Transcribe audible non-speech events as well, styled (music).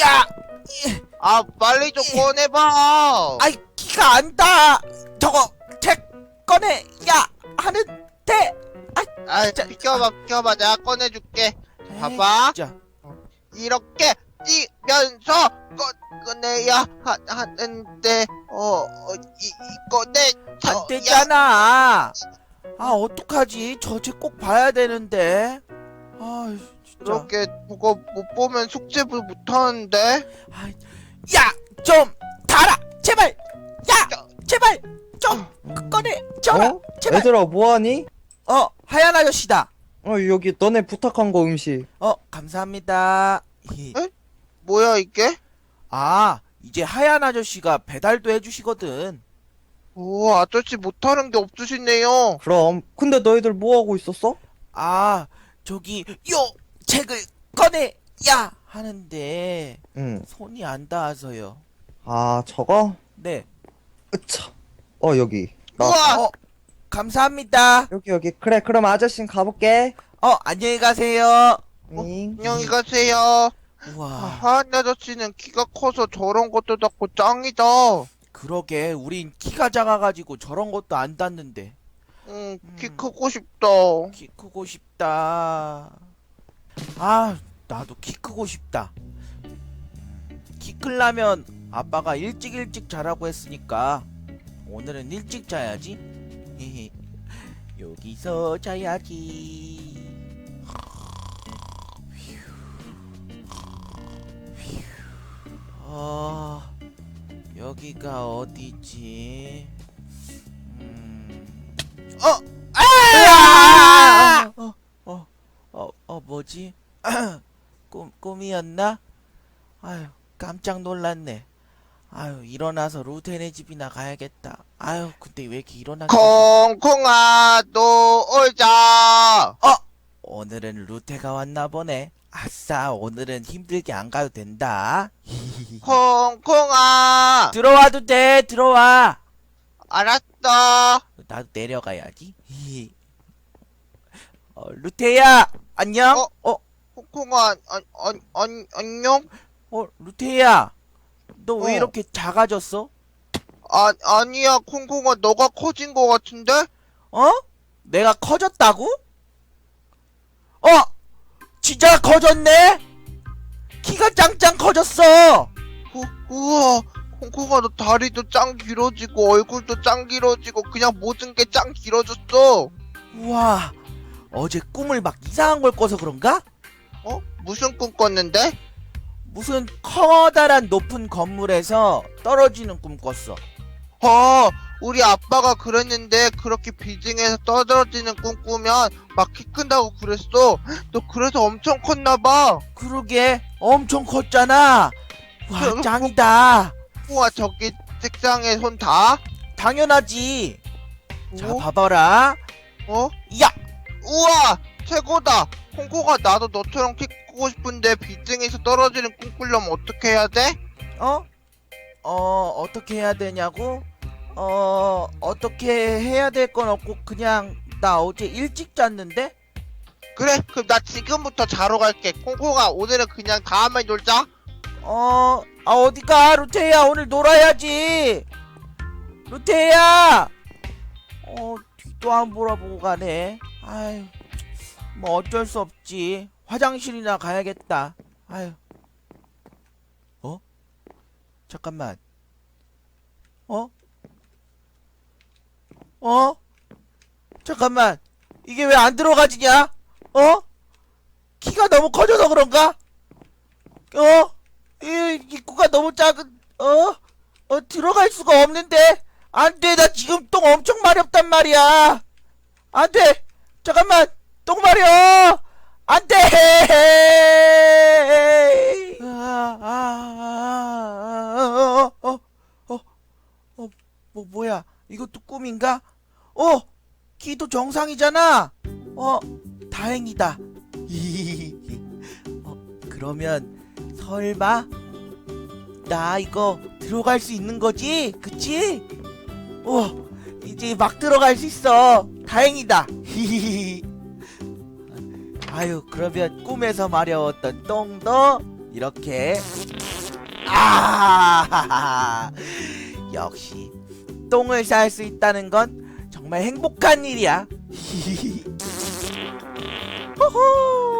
야! 아 빨리 좀 꺼내봐. 아이 키가 안 닿아 저거 책 꺼내. 야 하는데. 아 진짜. 비켜봐 비켜봐. 내가 꺼내줄게. 에이, 봐봐. 진짜. 이렇게 뛰면서 꺼, 꺼내야 하, 하는데 어, 어 이, 이 꺼내 안 되잖아. 아 어떡하지? 저 책 꼭 봐야 되는데. 아 진짜 이렇게 그거 못 보면 숙제도 못하는데? 야좀 달아! 제발! 야 제발! 좀 꺼내! 줘라! 어? 제발! 얘들아 뭐하니? 어 하얀 아저씨다! 어 여기 너네 부탁한 거 음식. 어 감사합니다. 히. 뭐야 이게? 아 이제 하얀 아저씨가 배달도 해주시거든. 오 아저씨 못하는 게 없으시네요. 그럼. 근데 너희들 뭐하고 있었어? 아 저기 요 책을 꺼내야 하는데 응. 손이 안 닿아서요 아 저거? 네 으차 어 여기 나 우와 어, 감사합니다. 여기 여기 그래 그럼 아저씨는 가볼게 어, 안녕히 가세요. 응. 안녕히 가세요 우와, 하한 아저씨는 키가 커서 저런 것도 닫고 짱이다 그러게, 우린 키가 작아가지고 저런 것도 안 닿는데. 응, 키 음. 크고 싶다 키 크고 싶다. 아, 나도 키 크고 싶다. 키 크려면 아빠가 일찍 일찍 자라고 했으니까 오늘은 일찍 자야지. 여기서 자야지. 어, 여기가 어디지? 어, 어, 뭐지? (clears throat) 꿈, 꿈이었나? 아유, 깜짝 놀랐네. 아유, 일어나서 루테네 집이나 가야겠다. 아유, 근데 왜 이렇게 일어나기 콩콩아 놀자 오늘은 루테가 왔나 보네. 아싸, 오늘은 힘들게 안 가도 된다. (laughs) 콩콩아 들어와도 돼, 들어와. 알았어 나도 내려가야지. (laughs) 어, 루테야, 안녕? 어? 어, 콩콩아 안, 안, 안, 안녕? 어, 루테야, 너 왜 어. 이렇게 작아졌어? 아, 아니야 콩콩아 너가 커진 거 같은데? 어? 내가 커졌다고? 어! 진짜 커졌네? 키가 짱짱 커졌어! 우, 우와 콩콩아 너 다리도 짱 길어지고 얼굴도 짱 길어지고 그냥 모든 게 짱 길어졌어 우와, 어제 꿈을 막 이상한 걸 꿔서 그런가? 어? 무슨 꿈 꿨는데? 무슨 커다란 높은 건물에서 떨어지는 꿈 꿨어. 어 우리 아빠가 그랬는데 그렇게 비징에서 떨어지는 꿈 꾸면 막 키 큰다고 그랬어 너 그래서 엄청 컸나봐 그러게, 엄청 컸잖아. 와, 그, 짱이다. 우와 저기 책상에 손 다? 당연하지. 자, 어? 봐봐라. 어? 야! 우와 최고다 콩콩아 나도 너처럼 키 크고 싶은데 비징에서 떨어지는 꿈 꾸려면 어떻게 해야 돼? 어? 어, 어떻게 해야 되냐고? 어, 어떻게 해야 될 건 없고, 그냥, 나 어제 일찍 잤는데? 그래 그럼 나 지금부터 자러 갈게 콩콩아 오늘은 그냥 다음에 놀자 어, 아, 어디가? 루테야, 오늘 놀아야지! 루테야! 어, 뒤도 안 돌아보고 가네. 아유, 뭐 어쩔 수 없지. 화장실이나 가야겠다. 아유. 어? 잠깐만. 어? 어? 잠깐만. 이게 왜 안 들어가지냐? 어? 키가 너무 커져서 그런가? 어? 이 입구가 너무 작은 어? 어 들어갈 수가 없는데 안 돼 나 지금 똥 엄청 마렵단 말이야 안 돼 잠깐만 똥 마려! 안돼! 아, 아 아 어 어 어 어 뭐 뭐야? 이것도 꿈인가? 어 키도 정상이잖아! 어 다행이다. (laughs) 어 그러면 설마 나 이거 들어갈 수 있는 거지? 그치? 어 이제 막 들어갈 수 있어 다행이다. (laughs) 아유 그러면 꿈에서 마려웠던 똥도 이렇게. 아! (laughs) 역시 똥을 쌀 수 있다는 건 정말 행복한 일이야. (laughs) 호호